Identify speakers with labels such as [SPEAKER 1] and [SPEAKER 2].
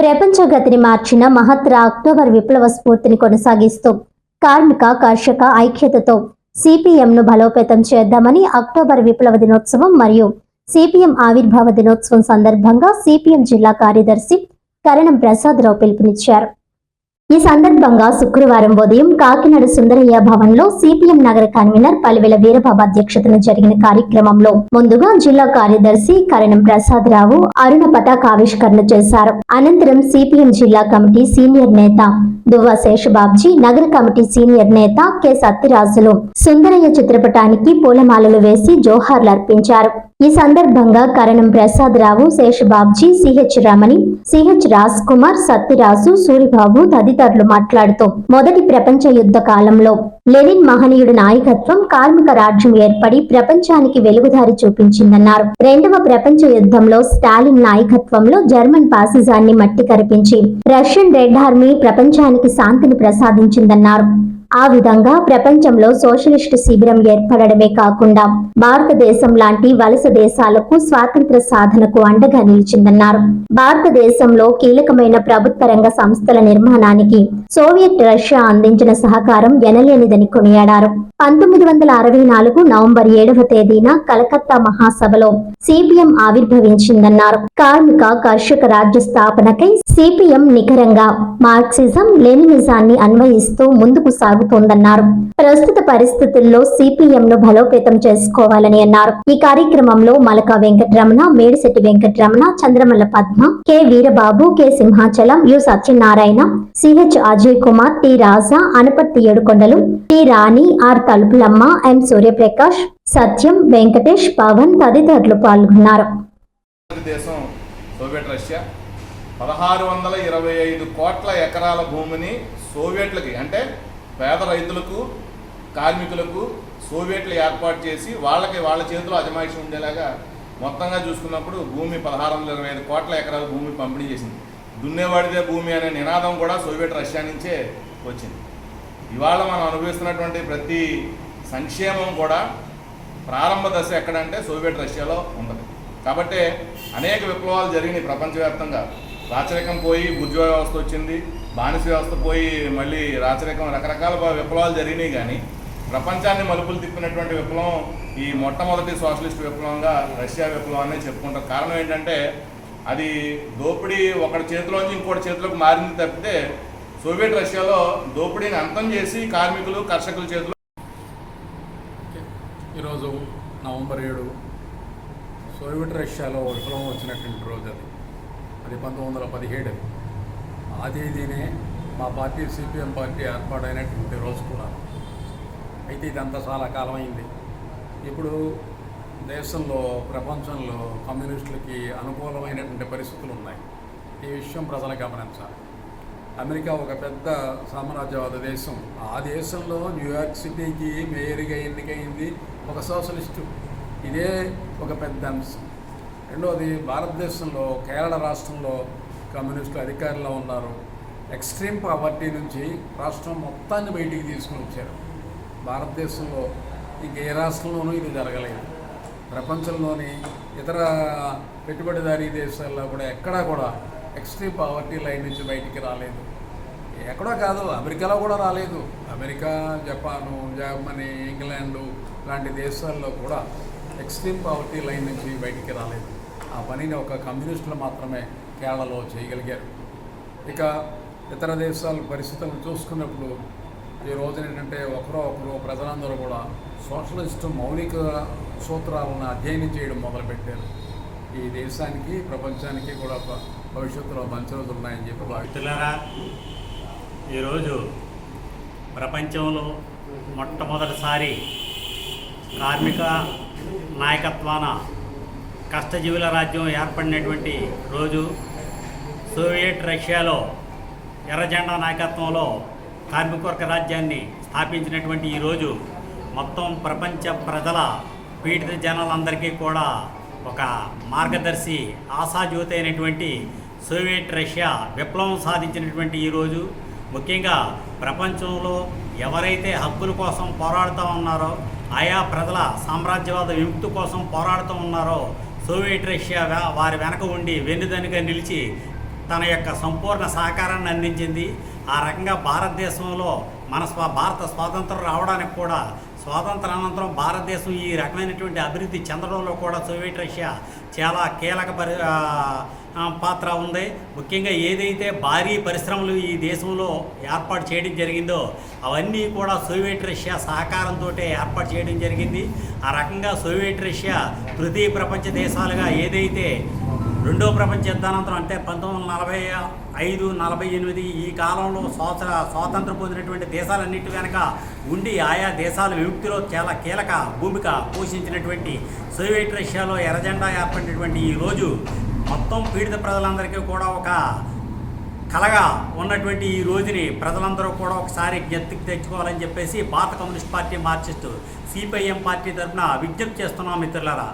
[SPEAKER 1] ప్రపంచ గతిని మార్చిన మహత్తర అక్టోబర్ విప్లవ స్ఫూర్తిని కొనసాగిస్తూ కార్మిక కర్షక ఐక్యతతో సిపిఎంను బలోపేతం చేద్దామని అక్టోబర్ విప్లవ దినోత్సవం మరియు సిపిఎం ఆవిర్భావ దినోత్సవం సందర్భంగా సిపిఎం జిల్లా కార్యదర్శి కరణం ప్రసాదరావు పిలుపునిచ్చారు. ఈ సందర్భంగా శుక్రవారం ఉదయం కాకినాడ సుందరయ్య భవన్లో సిపిఎం నగర కన్వీనర్ పలివెల వీరబాబు అధ్యక్షతన జరిగిన కార్యక్రమంలో ముందుగా జిల్లా కార్యదర్శి కరణం ప్రసాద్ రావు అరుణ పతాకావిష్కరణ చేశారు. అనంతరం సిపిఎం జిల్లా కమిటీ సీనియర్ నేత దువ్వ శేషబాబ్జీ నగర కమిటీ సీనియర్ నేత కె. సత్యరాజులు సుందరయ్య చిత్రపటానికి పూలమాలలు వేసి జోహార్లు అర్పించారు ఈ సందర్భంగా కరణం ప్రసాద్ రావు శేషబాబ్జీ సిహెచ్ రమణి సిహెచ్ రాజ్ కుమార్ సత్యరాజు సూరిబాబు తదితరులు మాట్లాడుతూ మొదటి ప్రపంచ యుద్ధ కాలంలో లెనిన్ మహనీయుడి నాయకత్వం కార్మిక రాజ్యం ఏర్పడి ప్రపంచానికి వెలుగుదారి చూపించిందన్నారు. రెండవ ప్రపంచ యుద్ధంలో స్టాలిన్ నాయకత్వంలో జర్మన్ పాసిజాన్ని మట్టి కరిపించి రష్యన్ రెడ్ ఆర్మీ ప్రపంచానికి శాంతిని ప్రసాదించిందన్నారు. ఆ విధంగా ప్రపంచంలో సోషలిస్టు శిబిరం ఏర్పడడమే కాకుండా భారతదేశం లాంటి వలస దేశాలకు స్వాతంత్ర సాధనకు అండగా నిలిచిందన్నారు. భారతదేశంలో కీలకమైన ప్రభుత్వ రంగ సంస్థల నిర్మాణానికి సోవియట్ రష్యా అందించిన సహకారం ఎనలేనిదని కొనియాడారు. పంతొమ్మిది వందల అరవై నాలుగు నవంబర్ ఏడవ తేదీన కలకత్తా మహాసభలో సిపిఎం ఆవిర్భవించిందన్నారు. కార్మిక కర్షక రాజ్య స్థాపనకై సిపిఎం నికరంగా మార్క్సిజం లెనినిజాన్ని అన్వయిస్తూ ముందుకు సాగు సాగుతోందన్నారు. ప్రస్తుత పరిస్థితుల్లో సిపిఎం ను బలోపేతం చేసుకోవాలని అన్నారు. ఈ కార్యక్రమంలో Malaka Venkataramana Medisetti Venkataramana Chandramalla Padma K Veerababu K Simhachalam U Satyanarayana CH Ajay Kumar T Raja Anaparthi Edukondalu T Rani R Thalupulamma M Suryaprakash Satyam Venkatesh Pavan తదితరులు పాల్గొన్నారు.
[SPEAKER 2] పదహారు వందల ఇరవై ఐదు కోట్ల ఎకరాల భూమిని సోవియట్లకి అంటే పేద రైతులకు కార్మికులకు సోవియట్లు ఏర్పాటు చేసి వాళ్ళకి వాళ్ళ చేతిలో అజమాయిషి ఉండేలాగా మొత్తంగా చూసుకున్నప్పుడు భూమి పదహారు వందల ఇరవై ఐదు కోట్ల ఎకరాల భూమి పంపిణీ చేసింది. దున్నేవాడిదే భూమి అనే నినాదం కూడా సోవియట్ రష్యా నుంచే వచ్చింది. ఇవాళ మనం అనుభవిస్తున్నటువంటి ప్రతి సంక్షేమం కూడా ప్రారంభ దశ ఎక్కడంటే సోవియట్ రష్యాలో ఉంటుంది కాబట్టి అనేక విప్లవాలు జరిగినాయి ప్రపంచవ్యాప్తంగా. రాచరికం పోయి బుర్జువా వ్యవస్థ వచ్చింది బానిస వ్యవస్థ పోయి మళ్ళీ రాచరికం రకరకాల విప్లవాలు జరిగినాయి కానీ ప్రపంచాన్ని మలుపులు తిప్పినటువంటి విప్లవం ఈ మొట్టమొదటి సోషలిస్ట్ విప్లవంగా రష్యా విప్లవం చెప్పుకుంటారు. కారణం ఏంటంటే అది దోపిడీ ఒకటి చేతిలోంచి ఇంకోటి చేతిలోకి మారింది తప్పితే సోవియట్ రష్యాలో దోపిడీని అంతం చేసి కార్మికులు కర్షకుల చేతిలో
[SPEAKER 3] ఈరోజు నవంబర్ ఏడు సోవియట్ రష్యాలో విప్లవం వచ్చినటువంటి రోజు అది. అది పంతొమ్మిది వందల పదిహేడు. ఆ తేదీనే మా పార్టీ సిపిఎం పార్టీ ఏర్పాటైనటువంటి రోజు కూడా. అయితే ఇదంతా చాలా కాలం అయింది ఇప్పుడు దేశంలో ప్రపంచంలో కమ్యూనిస్టులకి అనుకూలమైనటువంటి పరిస్థితులు ఉన్నాయి ఈ విషయం ప్రజలు గమనించాలి. అమెరికా ఒక పెద్ద సామ్రాజ్యవాద దేశం. ఆ దేశంలో న్యూయార్క్ సిటీకి మేయర్గా ఎన్నికైంది ఒక సోషలిస్టు. ఇదే ఒక పెద్ద అంశం. రెండవది భారతదేశంలో కేరళ రాష్ట్రంలో కమ్యూనిస్టులు అధికారంలో ఉన్నారు. ఎక్స్ట్రీమ్ పావర్టీ నుంచి రాష్ట్రం మొత్తాన్ని బయటికి తీసుకుని వచ్చారు. భారతదేశంలో ఇంక ఏ రాష్ట్రంలోనూ ఇది జరగలేదు. ప్రపంచంలోని ఇతర పెట్టుబడిదారీ దేశాల్లో కూడా ఎక్కడా కూడా ఎక్స్ట్రీమ్ పావర్టీ లైన్ నుంచి బయటికి రాలేదు. ఎక్కడో కాదు అమెరికాలో కూడా రాలేదు. అమెరికా జపాను జర్మనీ ఇంగ్లాండు లాంటి దేశాల్లో కూడా ఎక్స్ట్రీమ్ పావర్టీ లైన్ నుంచి బయటికి రాలేదు. ఆ పనిని ఒక కమ్యూనిస్టులు మాత్రమే కేరళలో చేయగలిగారు ఇక ఇతర దేశాల పరిస్థితులను చూసుకున్నప్పుడు ఈ రోజున ఏంటంటే ఒకరో ఒకరు ప్రజలందరూ కూడా సోషలిస్టు మౌలిక సూత్రాలను అధ్యయనం చేయడం మొదలుపెట్టారు ఈ దేశానికి ప్రపంచానికి కూడా భవిష్యత్తులో మంచి రోజులు ఉన్నాయని చెప్పి భావిస్తున్నాను.
[SPEAKER 4] ఈరోజు ప్రపంచంలో మొట్టమొదటిసారి కార్మిక నాయకత్వాన కష్టజీవుల రాజ్యం ఏర్పడినటువంటి రోజు సోవియట్ రష్యాలో ఎర్రజెండా నాయకత్వంలో కార్మికవర్గ రాజ్యాన్ని స్థాపించినటువంటి ఈ రోజు మొత్తం ప్రపంచ ప్రజల పీడిత జనాలందరికీ కూడా ఒక మార్గదర్శి ఆశాజ్యోతి అయినటువంటి సోవియట్ రష్యా విప్లవం సాధించినటువంటి ఈ రోజు. ముఖ్యంగా ప్రపంచంలో ఎవరైతే హక్కుల కోసం పోరాడుతూ ఉన్నారో ఆయా ప్రజల సామ్రాజ్యవాద విముక్తి కోసం పోరాడుతూ ఉన్నారో సోవియట్ రష్యా వారి వెనక ఉండి వెన్నుదనుగా నిలిచి తన యొక్క సంపూర్ణ సహకారాన్ని అందించింది. ఆ రకంగా భారతదేశంలో మన స్వ భారత స్వాతంత్రం రావడానికి కూడా స్వాతంత్ర అనంతరం భారతదేశం ఈ రకమైనటువంటి అభివృద్ధి చెందడంలో కూడా సోవియట్ రష్యా చాలా కీలక పరి పాత్ర ఉంది. ముఖ్యంగా ఏదైతే భారీ పరిశ్రమలు ఈ దేశంలో ఏర్పాటు చేయడం జరిగిందో అవన్నీ కూడా సోవియట్ రష్యా సహకారంతో ఏర్పాటు చేయడం జరిగింది. ఆ రకంగా సోవియట్ రష్యా తృతీయ ప్రపంచ దేశాలుగా ఏదైతే రెండో ప్రపంచ యుద్ధానంతరం అంటే పంతొమ్మిది వందల నలభై ఐదు నలభై ఎనిమిది ఈ కాలంలో స్వాతంత్ర స్వాతంత్రం పొందినటువంటి దేశాలన్నిటి వెనక ఉండి ఆయా దేశాల విముక్తిలో చాలా కీలక భూమిక పోషించినటువంటి సోవియట్ రష్యాలో ఎర్రజెండా ఏర్పడినటువంటి ఈ రోజు మొత్తం పీడిత ప్రజలందరికీ కూడా ఒక కలగా ఉన్నటువంటి ఈ రోజుని ప్రజలందరూ కూడా ఒకసారి జ్ఞప్తికి తెచ్చుకోవాలని చెప్పేసి Bharata Communist Party Marxist CPIM party తరఫున విజ్ఞప్తి చేస్తున్నాం మిత్రులారా.